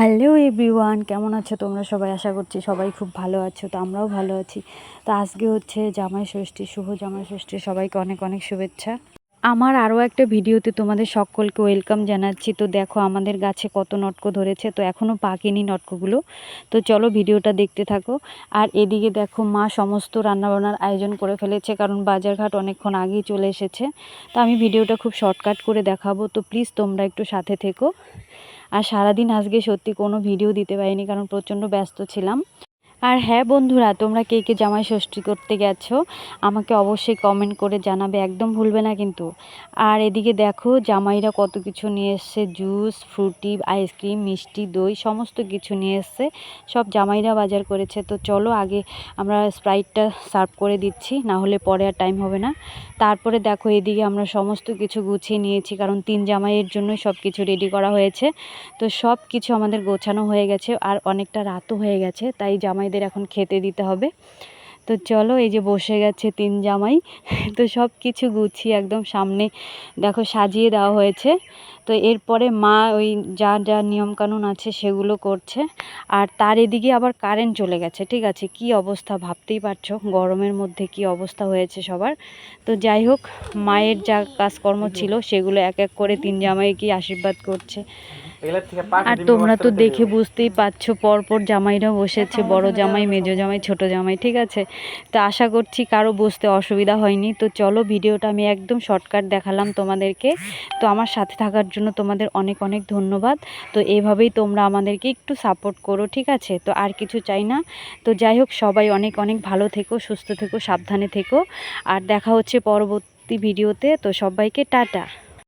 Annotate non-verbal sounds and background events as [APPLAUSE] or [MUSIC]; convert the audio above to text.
Hello everyone, কেমন আছো তোমরা সবাই? আশা করছি সবাই খুব ভালো আছো, তো আমরাও ভালো আছি। তো আজকে হচ্ছে জামাই ষষ্ঠী, শুভ জামাই ষষ্ঠী সবাইকে অনেক অনেক শুভেচ্ছা। আমার আরও একটা ভিডিওতে তোমাদের সকলকে ওয়েলকাম জানাচ্ছি। তো দেখো, আমাদের গাছে কত নটক ধরেছে, তো এখনও পাকেনি নটকগুলো। তো চলো ভিডিওটা দেখতে থাকো। আর এদিকে দেখো, মা সমস্ত রান্নাবান্নার আয়োজন করে ফেলেছে, কারণ বাজারঘাট অনেকক্ষণ আগেই চলে এসেছে। তো আমি ভিডিওটা খুব শর্টকাট করে দেখাবো, তো প্লিজ তোমরা একটু সাথে থেকো। আর সারাদিন আজকে সত্যি কোনো ভিডিও দিতে পারিনি কারণ প্রচণ্ড ব্যস্ত ছিলাম। আর হ্যাঁ বন্ধুরা, তোমরা কে কে জামাই ষষ্ঠী করতে গেছো, আমাকে অবশ্যই কমেন্ট করে জানাবে, একদম ভুলবে না কিন্তু। আর এদিকে দেখো, জামাইরা কত কিছু নিয়ে এসছে জুস ফ্রুটি আইসক্রিম মিষ্টি, দই, সমস্ত কিছু নিয়ে এসছে। সব জামাইরা বাজার করেছে, তো চলো আগে আমরা স্প্রাইটটা সার্ভ করে দিচ্ছি, না হলে পরে আর টাইম হবে না। তারপরে দেখো, এদিকে আমরা সমস্ত কিছু গুছিয়ে নিয়েছি, কারণ তিন জামাইয়ের জন্যই সব কিছু রেডি করা হয়েছে। তো সব কিছু আমাদের গোছানো হয়ে গেছে, আর অনেকটা রাতও হয়ে গেছে, তাই জামাইদের এখন খেতে দিতে হবে। তো চলো এই যে বসে গেছে তিন জামাই [LAUGHS] তো সব কিছু গুছিয়ে একদম সামনে দেখো সাজিয়ে দেওয়া হয়েছে। তো এরপরে মা ওই যা যা নিয়মকানুন আছে সেগুলো করছে। আর তার এদিকে আবার কারেন্ট চলে গেছে ঠিক আছে? কি অবস্থা ভাবতেই পারছ? গরমের মধ্যে কি অবস্থা হয়েছে সবার? তো যাই হোক মায়ের যা কাজকর্ম ছিল সেগুলো এক এক করে তিন জামাই কি আশীর্বাদ করছে। আর তোমরা তো দেখে বুঝতেই পারছ পরপর জামাইরা বসেছে বড় জামাই মেজো জামাই ছোট জামাই ঠিক আছে? তো আশা করছি কারও বুঝতে অসুবিধা হয়নি। তো চলো ভিডিওটা আমি একদম শর্টকাট দেখালাম তোমাদেরকে। তো আমার সাথে থাকার জন্য তোমাদের অনেক অনেক ধন্যবাদ। তো এভাবেই তোমরা আমাদেরকে একটু সাপোর্ট করো, ঠিক আছে? তো আর কিছু চাই না। তো যাই হোক, সবাই অনেক অনেক ভালো থেকো, সুস্থ থেকো, সাবধানে থেকো। আর দেখা হচ্ছে পরবর্তী ভিডিওতে। তো সবাইকে টাটা।